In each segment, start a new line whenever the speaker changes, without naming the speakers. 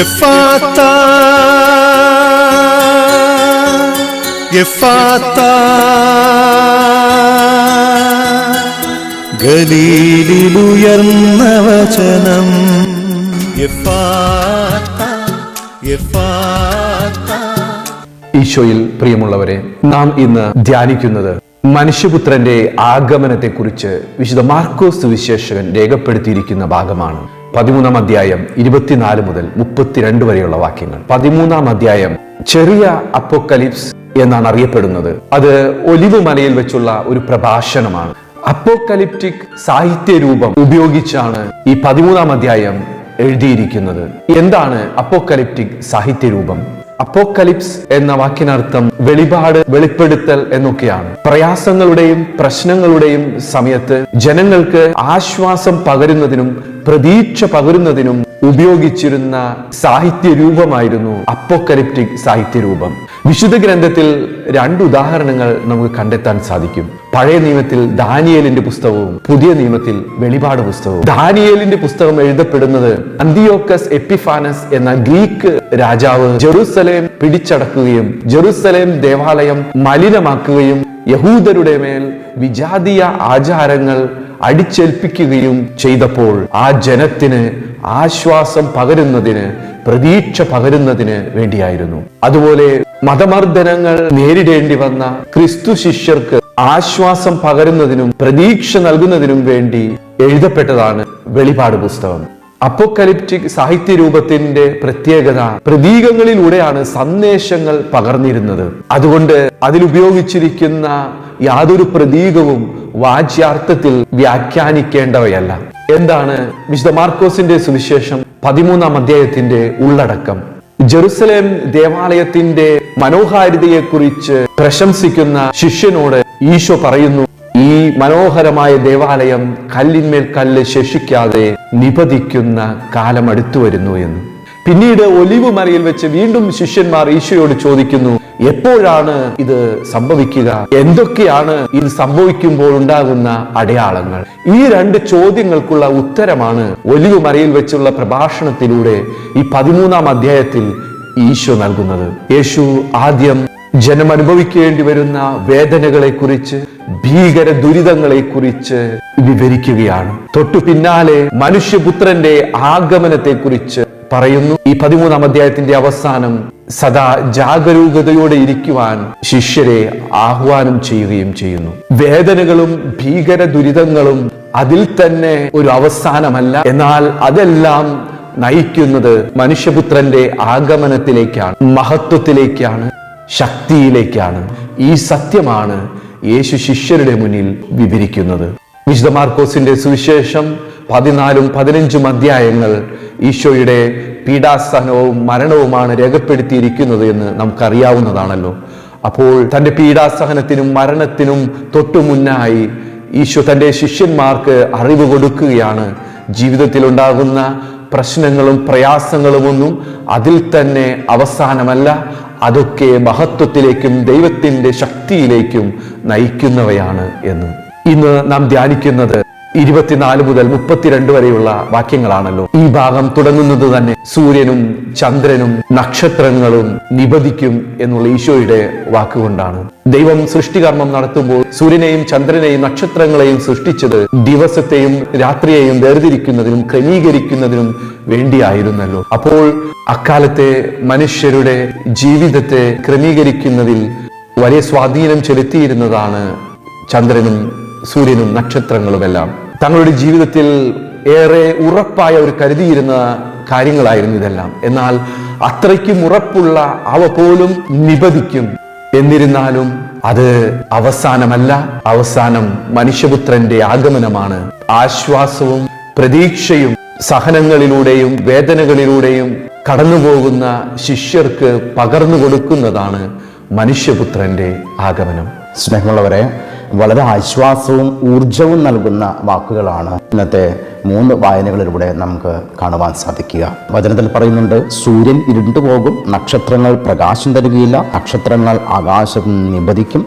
എഫാത്ത എഫാത്ത ഗലീലിലുയർന്ന വചനം.
ഈശോയിൽ പ്രിയമുള്ളവരെ നാം ഇന്ന് ധ്യാനിക്കുന്നത് മനുഷ്യപുത്രന്റെ ആഗമനത്തെക്കുറിച്ച് വിശുദ്ധ മാർക്കോസ് സുവിശേഷകൻ രേഖപ്പെടുത്തിയിരിക്കുന്ന ഭാഗമാണ്. പതിമൂന്നാം അധ്യായം ഇരുപത്തിനാല് മുതൽ മുപ്പത്തിരണ്ട് വരെയുള്ള വാക്യങ്ങൾ. പതിമൂന്നാം അധ്യായം ചെറിയ അപ്പോക്കലിപ്സ് എന്നാണ് അറിയപ്പെടുന്നത്. അത് ഒലിവ് മലയിൽ വെച്ചുള്ള ഒരു പ്രഭാഷണമാണ്. അപ്പോക്കലിപ്റ്റിക് സാഹിത്യ രൂപം ഉപയോഗിച്ചാണ് ഈ പതിമൂന്നാം അധ്യായം എഴുതിയിരിക്കുന്നത്. എന്താണ് അപ്പോക്കലിപ്റ്റിക് സാഹിത്യ രൂപം അപ്പോക്കലിപ്സ് എന്ന വാക്കിനർത്ഥം വെളിപാട് വെളിപ്പെടുത്തൽ എന്നൊക്കെയാണ്. പ്രയാസങ്ങളുടെയും പ്രശ്നങ്ങളുടെയും സമയത്ത് ജനങ്ങൾക്ക് ആശ്വാസം പകരുന്നതിനും പ്രതീക്ഷ പകരുന്നതിനും ഉപയോഗിച്ചിരുന്ന സാഹിത്യ രൂപമായിരുന്നു അപ്പോക്കലിപ്റ്റിക് സാഹിത്യ രൂപം വിശുദ്ധ ഗ്രന്ഥത്തിൽ രണ്ട് ഉദാഹരണങ്ങൾ നമുക്ക് കണ്ടെത്താൻ സാധിക്കും. പഴയ നിയമത്തിൽ ദാനിയേലിന്റെ പുസ്തകവും പുതിയ നിയമത്തിൽ വെളിപാട് പുസ്തകവും. ദാനിയേലിന്റെ പുസ്തകം എഴുതപ്പെടുന്നത് അന്തിയോക്കസ് എപ്പിഫാനസ് എന്ന ഗ്രീക്ക് രാജാവ് ജെറുസലേം പിടിച്ചടക്കുകയും ജെറുസലേം ദേവാലയം മലിനമാക്കുകയും യഹൂദരുടെ മേൽ വിജാതീയ ആചാരങ്ങൾ അടിച്ചേൽപ്പിക്കുകയും ചെയ്തപ്പോൾ ആ ജനത്തിന് ആശ്വാസം പകരുന്നതിന് പ്രതീക്ഷ പകരുന്നതിന് വേണ്ടിയായിരുന്നു. അതുപോലെ മതമർദ്ദനങ്ങൾ നേരിടേണ്ടി വന്ന ക്രിസ്തു ശിഷ്യർക്ക് ആശ്വാസം പകരുന്നതിനും പ്രതീക്ഷ നൽകുന്നതിനും വേണ്ടി എഴുതപ്പെട്ടതാണ് വെളിപാട് പുസ്തകം. അപ്പോക്കലിപ്റ്റിക് സാഹിത്യ രൂപത്തിന്റെ പ്രത്യേകത പ്രതീകങ്ങളിലൂടെയാണ് സന്ദേശങ്ങൾ പകർന്നിരുന്നത്. അതുകൊണ്ട് അതിലുപയോഗിച്ചിരിക്കുന്ന യാതൊരു പ്രതീകവും വാച്യാർത്ഥത്തിൽ വ്യാഖ്യാനിക്കേണ്ടവയല്ല. എന്താണ് വിശുദ്ധ മാർക്കോസിന്റെ സുവിശേഷം പതിമൂന്നാം അധ്യായത്തിന്റെ ഉള്ളടക്കം. ജെറുസലേം ദേവാലയത്തിന്റെ മനോഹാരിതയെക്കുറിച്ച് പ്രശംസിക്കുന്ന ശിഷ്യനോട് ഈശോ പറയുന്നു ഈ മനോഹരമായ ദേവാലയം കല്ലിന്മേൽ കല്ല് ശേഷിക്കാതെ നിപതിക്കുന്ന കാലം അടുത്തു വരുന്നു എന്ന്. പിന്നീട് ഒലിവ് മലയിൽ വെച്ച് വീണ്ടും ശിഷ്യന്മാർ ഈശോയോട് ചോദിക്കുന്നു എപ്പോഴാണ് ഇത് സംഭവിക്കുക? എന്തൊക്കെയാണ് ഇത് സംഭവിക്കുമ്പോൾ ഉണ്ടാകുന്ന അടയാളങ്ങൾ? ഈ രണ്ട് ചോദ്യങ്ങൾക്കുള്ള ഉത്തരമാണ് ഒലിവ് മലയിൽ വെച്ചുള്ള പ്രഭാഷണത്തിലൂടെ ഈ പതിമൂന്നാം അധ്യായത്തിൽ ഈശോ നൽകുന്നത്. യേശു ആദ്യം ജനം അനുഭവിക്കേണ്ടി വരുന്ന വേദനകളെ കുറിച്ച് ഭീകര ദുരിതങ്ങളെ കുറിച്ച് വിവരിക്കുകയാണ്. തൊട്ടു പിന്നാലെ മനുഷ്യപുത്രന്റെ ആഗമനത്തെ കുറിച്ച് പറയുന്നു. ഈ പതിമൂന്നാം അധ്യായത്തിന്റെ അവസാനം സദാ ജാഗരൂകതയോടെ ഇരിക്കുവാൻ ശിഷ്യരെ ആഹ്വാനം ചെയ്യുകയും ചെയ്യുന്നു. വേദനകളും ഭീകര ദുരിതങ്ങളും അതിൽ തന്നെ ഒരു അവസാനമല്ല. എന്നാൽ അതെല്ലാം നയിക്കുന്നത് മനുഷ്യപുത്രന്റെ ആഗമനത്തിലേക്കാണ് മഹത്വത്തിലേക്കാണ്. ശക്തിയിലേക്കാണ്. ഈ സത്യമാണ് യേശു ശിഷ്യരുടെ മുന്നിൽ വിവരിക്കുന്നത്. വിശുദ്ധ മാർക്കോസിന്റെ സുവിശേഷം പതിനാലും പതിനഞ്ചും അധ്യായങ്ങൾ ഈശോയുടെ പീഡാസഹനവും മരണവുമാണ് രേഖപ്പെടുത്തിയിരിക്കുന്നത് എന്ന് നമുക്കറിയാവുന്നതാണല്ലോ. അപ്പോൾ തന്റെ പീഡാസഹനത്തിനും മരണത്തിനും തൊട്ടു മുന്നായി ഈശോ തന്റെ ശിഷ്യന്മാർക്ക് അറിവ് കൊടുക്കുകയാണ്. ജീവിതത്തിലുണ്ടാകുന്ന പ്രശ്നങ്ങളും പ്രയാസങ്ങളുമൊന്നും അതിൽ തന്നെ അവസാനമല്ല അതൊക്കെ മഹത്വത്തിലേക്കും ദൈവത്തിന്റെ ശക്തിയിലേക്കും നയിക്കുന്നവയാണ് എന്ന്. ഇന്ന് നാം ധ്യാനിക്കുന്നത് ഇരുപത്തിനാല് മുതൽ മുപ്പത്തിരണ്ട് വരെയുള്ള വാക്യങ്ങളാണല്ലോ. ഈ ഭാഗം തുടങ്ങുന്നത് തന്നെ സൂര്യനും ചന്ദ്രനും നക്ഷത്രങ്ങളും നിബദിക്കും എന്നുള്ള ഈശോയുടെ വാക്കുകൊണ്ടാണ്. ദൈവം സൃഷ്ടികർമ്മം നടത്തുമ്പോൾ സൂര്യനെയും ചന്ദ്രനെയും നക്ഷത്രങ്ങളെയും സൃഷ്ടിച്ചത് ദിവസത്തെയും രാത്രിയെയും വേർതിരിക്കുന്നതിനും ക്രമീകരിക്കുന്നതിനും വേണ്ടിയായിരുന്നല്ലോ. അപ്പോൾ അക്കാലത്തെ മനുഷ്യരുടെ ജീവിതത്തെ ക്രമീകരിക്കുന്നതിൽ വലിയ സ്വാധീനം ചെലുത്തിയിരുന്നതാണ് ചന്ദ്രനും സൂര്യനും നക്ഷത്രങ്ങളുമെല്ലാം. തങ്ങളുടെ ജീവിതത്തിൽ ഏറെ ഉറപ്പായ ഒരു കരുതിയിരുന്ന കാര്യങ്ങളായിരുന്നു ഇതെല്ലാം. എന്നാൽ അത്രയ്ക്കും ഉറപ്പുള്ള അവ പോലും നിപതിക്കും. എന്നിരുന്നാലും അത് അവസാനമല്ല. അവസാനം മനുഷ്യപുത്രന്റെ ആഗമനമാണ്. ആശ്വാസവും പ്രതീക്ഷയും സഹനങ്ങളിലൂടെയും വേദനകളിലൂടെയും കടന്നുപോകുന്ന ശിഷ്യർക്ക് പകർന്നു കൊടുക്കുന്നതാണ് മനുഷ്യപുത്രന്റെ ആഗമനം.
സ്നേഹമുള്ളവരെ വളരെ ആശ്വാസവും ഊർജവും നൽകുന്ന വാക്കുകളാണ് ഇന്നത്തെ മൂന്ന് വായനകളിലൂടെ നമുക്ക് കാണുവാൻ സാധിക്കുക. വചനത്തിൽ പറയുന്നുണ്ട് സൂര്യൻ ഇരുണ്ടു പോകും നക്ഷത്രങ്ങൾ പ്രകാശം തരുകയില്ല. നക്ഷത്രങ്ങൾ ആകാശം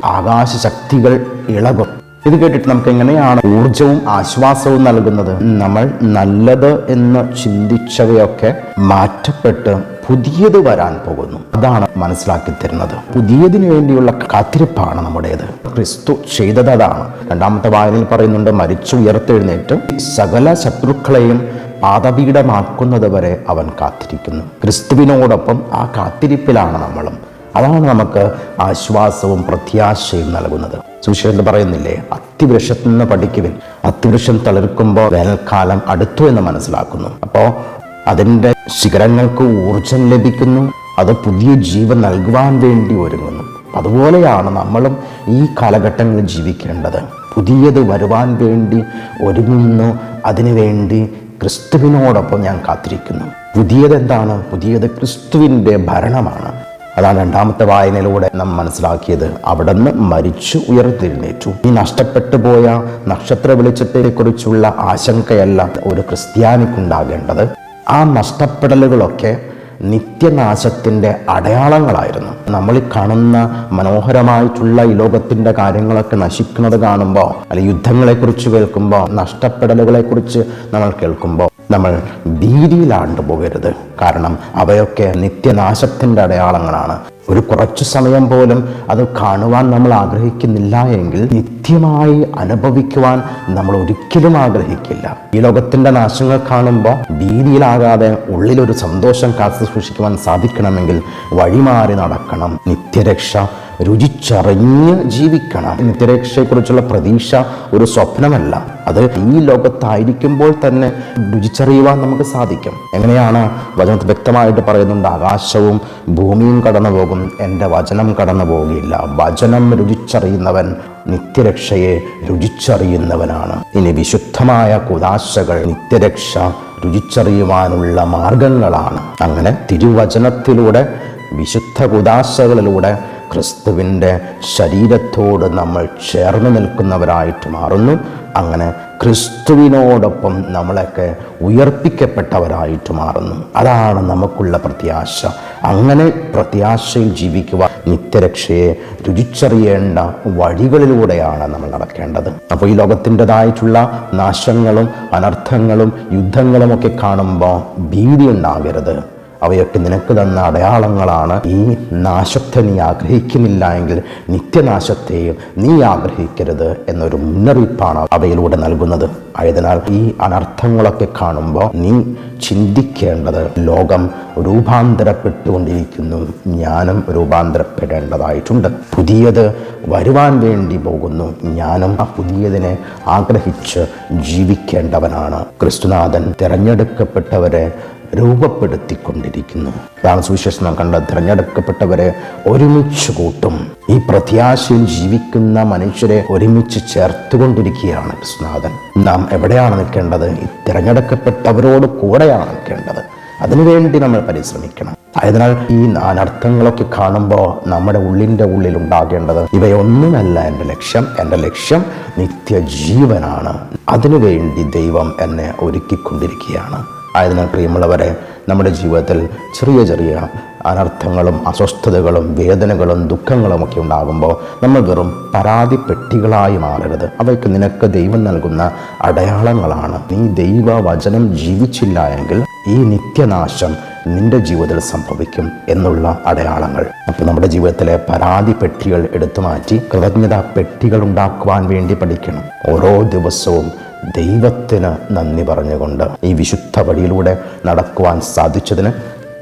ആകാശ ശക്തികൾ ഇളകും. ഇത് കേട്ടിട്ട് നമുക്ക് എങ്ങനെയാണ് ഊർജവും ആശ്വാസവും നൽകുന്നത്? നമ്മൾ നല്ലത് എന്ന് ചിന്തിച്ചവയൊക്കെ മാറ്റപ്പെട്ട് പുതിയത് വരാൻ പോകുന്നു. അതാണ് മനസ്സിലാക്കി തരുന്നത്. പുതിയതിനു വേണ്ടിയുള്ള കാത്തിരിപ്പാണ് നമ്മുടേത്. ക്രിസ്തു ചെയ്തത് അതാണ്. രണ്ടാമത്തെ വായനയിൽ പറയുന്നുണ്ട് മരിച്ചു ഉയർത്തെഴുന്നേറ്റ് സകല ശത്രുക്കളെയും പാതപീഠമാക്കുന്നത് വരെ അവൻ കാത്തിരിക്കുന്നു. ക്രിസ്തുവിനോടൊപ്പം ആ കാത്തിരിപ്പിലാണ് നമ്മളും. അതാണ് നമുക്ക് ആശ്വാസവും പ്രത്യാശയും നൽകുന്നത്. സുവിശേഷത്തിൽ പറയുന്നില്ലേ? അത്തിവൃക്ഷത്തിൽ നിന്ന് പഠിക്കുവിൻ. അത്തിവൃക്ഷം തളിർക്കുമ്പോൾ വേനൽക്കാലം അടുത്തു എന്ന് മനസ്സിലാക്കുന്നു. അപ്പോൾ അതിന്റെ ശിഖരങ്ങൾക്ക് ഊർജം ലഭിക്കുന്നു. അത് പുതിയ ജീവൻ നൽകുവാൻ വേണ്ടി ഒരുങ്ങുന്നു. അതുപോലെയാണ് നമ്മളും ഈ കാലഘട്ടങ്ങളിൽ ജീവിക്കേണ്ടത്. പുതിയത് വരുവാൻ വേണ്ടി ഒരുങ്ങുന്നു. അതിനുവേണ്ടി ക്രിസ്തുവിനോടൊപ്പം ഞാൻ കാത്തിരിക്കുന്നു. പുതിയത് എന്താണ് പുതിയത് ക്രിസ്തുവിന്റെ ഭരണമാണ്. അതാണ് രണ്ടാമത്തെ വായനയിലൂടെ നാം മനസ്സിലാക്കിയത്. അവിടുന്ന് മരിച്ചു ഉയർത്തെഴുന്നേറ്റു. ഈ നഷ്ടപ്പെട്ടു പോയ നക്ഷത്ര വെളിച്ചത്തെക്കുറിച്ചുള്ള ആശങ്കയല്ല ഒരു ക്രിസ്ത്യാനിക്കുണ്ടാകേണ്ടത്. ആ നഷ്ടപ്പെടലുകളൊക്കെ നിത്യനാശത്തിന്റെ അടയാളങ്ങളായിരുന്നു. നമ്മൾ കാണുന്ന മനോഹരമായിട്ടുള്ള ഈ ലോകത്തിന്റെ കാര്യങ്ങളൊക്കെ നശിക്കുന്നത് കാണുമ്പോൾ അല്ലെങ്കിൽ യുദ്ധങ്ങളെക്കുറിച്ച് കേൾക്കുമ്പോൾ നഷ്ടപ്പെടലുകളെക്കുറിച്ച് നമ്മൾ കേൾക്കുമ്പോൾ നമ്മൾ ഭീതിയിലാണ്ടു പോകരുത് കാരണം അവയൊക്കെ നിത്യനാശത്തിന്റെ അടയാളങ്ങളാണ്. ഒരു കുറച്ചു സമയം പോലും അത് കാണുവാൻ നമ്മൾ ആഗ്രഹിക്കുന്നില്ല എങ്കിൽ നിത്യമായി അനുഭവിക്കുവാൻ നമ്മൾ ഒരിക്കലും ആഗ്രഹിക്കില്ല. ഈ ലോകത്തിന്റെ നാശങ്ങൾ കാണുമ്പോൾ ഭീതിയിലാകാതെ ഉള്ളിലൊരു സന്തോഷം കാത്തു സൂക്ഷിക്കുവാൻ സാധിക്കണമെങ്കിൽ വഴിമാറി നടക്കണം. നിത്യരക്ഷ രുചിച്ചറിഞ്ഞ് ജീവിക്കണം. നിത്യരക്ഷയെക്കുറിച്ചുള്ള പ്രതീക്ഷ ഒരു സ്വപ്നമല്ല. അത് ഈ ലോകത്തായിരിക്കുമ്പോൾ തന്നെ രുചിച്ചറിയുവാൻ നമുക്ക് സാധിക്കും. എങ്ങനെയാണ് വചനത്തിൽ വ്യക്തമായിട്ട് പറയുന്നുണ്ട് ആകാശവും ഭൂമിയും കടന്നു പോകും എന്റെ വചനം കടന്നു പോവുകയില്ല. വചനം രുചിച്ചറിയുന്നവൻ നിത്യരക്ഷയെ രുചിച്ചറിയുന്നവനാണ്. ഇനി വിശുദ്ധമായ കുതാശകൾ നിത്യരക്ഷ രുചിച്ചറിയുവാനുള്ള മാർഗങ്ങളാണ്. അങ്ങനെ തിരുവചനത്തിലൂടെ വിശുദ്ധ കുതാശകളിലൂടെ ക്രിസ്തുവിന്റെ ശരീരത്തോട് നമ്മൾ ചേർന്ന് നിൽക്കുന്നവരായിട്ട് മാറുന്നു. അങ്ങനെ ക്രിസ്തുവിനോടൊപ്പം നമ്മളൊക്കെ ഉയർപ്പിക്കപ്പെട്ടവരായിട്ട് മാറുന്നു. അതാണ് നമുക്കുള്ള പ്രത്യാശ. അങ്ങനെ പ്രത്യാശയിൽ ജീവിക്കുവാൻ നിത്യരക്ഷയെ രുചിച്ചറിയേണ്ട വഴികളിലൂടെയാണ് നമ്മൾ നടക്കേണ്ടത്. അപ്പോൾ ഈ ലോകത്തിന്റെതായിട്ടുള്ള നാശങ്ങളും അനർത്ഥങ്ങളും യുദ്ധങ്ങളും ഒക്കെ കാണുമ്പോൾ ഭീതി ഉണ്ടാകരുത്. അവയൊക്കെ നിനക്ക് തന്ന അടയാളങ്ങളാണ്. ഈ നാശത്തെ നീ ആഗ്രഹിക്കുന്നില്ല എങ്കിൽ നിത്യനാശത്തെയും നീ ആഗ്രഹിക്കരുത് എന്നൊരു മുന്നറിയിപ്പാണ് അവയിലൂടെ നൽകുന്നത്. ആയതിനാൽ ഈ അനർത്ഥങ്ങളൊക്കെ കാണുമ്പോൾ നീ ചിന്തിക്കേണ്ടത് ലോകം രൂപാന്തരപ്പെട്ടുകൊണ്ടിരിക്കുന്നു. ഞാനും രൂപാന്തരപ്പെടേണ്ടതായിട്ടുണ്ട്. പുതിയത് വരുവാൻ വേണ്ടി പോകുന്നു. ഞാനും ആ പുതിയതിനെ ആഗ്രഹിച്ച് ജീവിക്കേണ്ടവനാണ്. ക്രിസ്തുനാഥൻ തിരഞ്ഞെടുക്കപ്പെട്ടവരെ രൂപപ്പെടുത്തിക്കൊണ്ടിരിക്കുന്നു. അതാണ് സുവിശേഷം നാം കണ്ട തിരഞ്ഞെടുക്കപ്പെട്ടവരെ ഒരുമിച്ച് കൂട്ടും. ഈ പ്രത്യാശയിൽ ജീവിക്കുന്ന മനുഷ്യരെ ഒരുമിച്ച് ചേർത്തുകൊണ്ടിരിക്കുകയാണ് കൃഷ്ണനാഥൻ. നാം എവിടെയാണ് നിൽക്കേണ്ടത്? ഈ തിരഞ്ഞെടുക്കപ്പെട്ടവരോട് കൂടെയാണ് നിൽക്കേണ്ടത്. അതിനുവേണ്ടി നമ്മൾ പരിശ്രമിക്കണം. ആയതിനാൽ ഈ അനർത്ഥങ്ങളൊക്കെ കാണുമ്പോൾ നമ്മുടെ ഉള്ളിന്റെ ഉള്ളിൽ ഉണ്ടാകേണ്ടത് ഇവയൊന്നുമല്ല എന്റെ ലക്ഷ്യം. എന്റെ ലക്ഷ്യം നിത്യജീവനാണ്. അതിനുവേണ്ടി ദൈവം എന്നെ ഒരുക്കിക്കൊണ്ടിരിക്കുകയാണ്. ആയതിനാൽ പ്രിയമുള്ളവരെ നമ്മുടെ ജീവിതത്തിൽ ചെറിയ ചെറിയ അനർത്ഥങ്ങളും അസ്വസ്ഥതകളും വേദനകളും ദുഃഖങ്ങളും ഒക്കെ ഉണ്ടാകുമ്പോൾ നമ്മൾ വെറും പരാതിപ്പെട്ടികളായി മാറരുത്. അവയ്ക്ക് നിനക്ക് ദൈവം നൽകുന്ന അടയാളങ്ങളാണ്. നീ ദൈവ വചനം ജീവിച്ചില്ല എങ്കിൽ ഈ നിത്യനാശം നിന്റെ ജീവിതത്തിൽ സംഭവിക്കും എന്നുള്ള അടയാളങ്ങൾ. അപ്പോൾ നമ്മുടെ ജീവിതത്തിലെ പരാതി പെട്ടികൾ എടുത്തു മാറ്റി കൃതജ്ഞതാ പെട്ടികൾ ഉണ്ടാക്കുവാൻ വേണ്ടി പഠിക്കണം. ഓരോ ദിവസവും ദൈവത്തിന് നന്ദി പറഞ്ഞുകൊണ്ട് ഈ വിശുദ്ധ വഴിയിലൂടെ നടക്കുവാൻ സാധിച്ചതിന്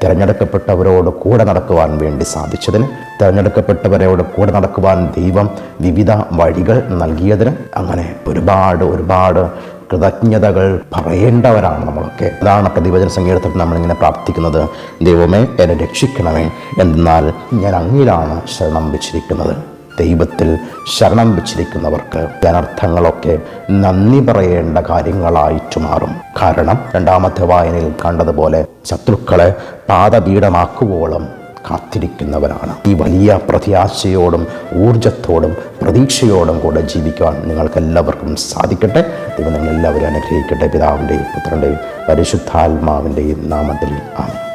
തിരഞ്ഞെടുക്കപ്പെട്ടവരോട് കൂടെ നടക്കുവാൻ വേണ്ടി സാധിച്ചതിന് തിരഞ്ഞെടുക്കപ്പെട്ടവരോട് കൂടെ നടക്കുവാൻ ദൈവം വിവിധ വഴികൾ നൽകിയതിന് അങ്ങനെ ഒരുപാട് ഒരുപാട് കൃതജ്ഞതകൾ പറയേണ്ടവരാണ് നമ്മളൊക്കെ. അതാണ് പ്രതിവചന സംഗീതത്തിൽ നമ്മളിങ്ങനെ പ്രാർത്ഥിക്കുന്നത്. ദൈവമേ എന്നെ രക്ഷിക്കണമേ. എന്നാൽ ഞാൻ അങ്ങിലാണ് ശരണം വെച്ചിരിക്കുന്നത്. ദൈവത്തിൽ ശരണം വെച്ചിരിക്കുന്നവർക്ക് അനർത്ഥങ്ങളൊക്കെ നന്ദി പറയേണ്ട കാര്യങ്ങളായിട്ട് മാറും. കാരണം രണ്ടാമത്തെ വായനയിൽ കണ്ടതുപോലെ ശത്രുക്കളെ പാദപീഠമാക്കുവോളം കാത്തിരിക്കുന്നവരാണ്. ഈ വലിയ പ്രത്യാശയോടും ഊർജത്തോടും പ്രതീക്ഷയോടും കൂടെ ജീവിക്കുവാൻ നിങ്ങൾക്കെല്ലാവർക്കും സാധിക്കട്ടെ. ദൈവം നിങ്ങളെല്ലാവരും അനുഗ്രഹിക്കട്ടെ. പിതാവിന്റെയും പുത്രന്റെയും പരിശുദ്ധാത്മാവിന്റെയും നാമത്തിൽ ആമേൻ.